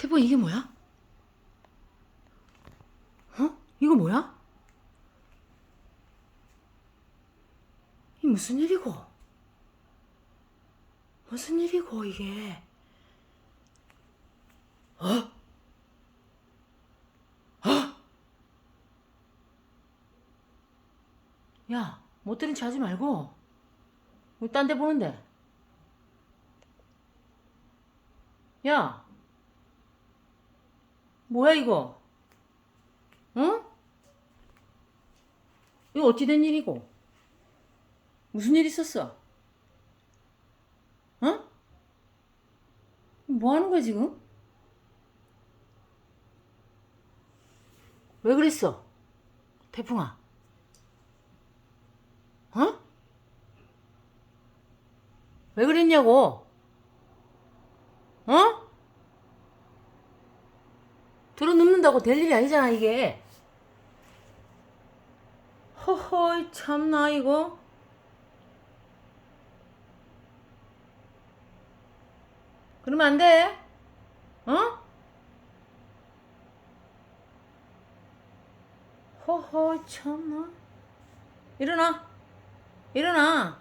태풍 이게 뭐야? 어? 이거 뭐야? 이 무슨 일이고? 무슨 일이고 이게? 어? 어? 야, 못 들은 체 하지 말고 왜 딴 데 보는데? 야, 뭐야 이거? 응? 이거 어찌 된 일이고? 무슨 일 있었어? 어? 뭐 하는 거야 지금? 왜 그랬어? 태풍아. 어? 왜 그랬냐고? 어? 들어 눕는다고 될 일이 아니잖아 이게. 허허이 참나 이거. 그러면 안 돼. 어? 허허 참나. 일어나. 일어나.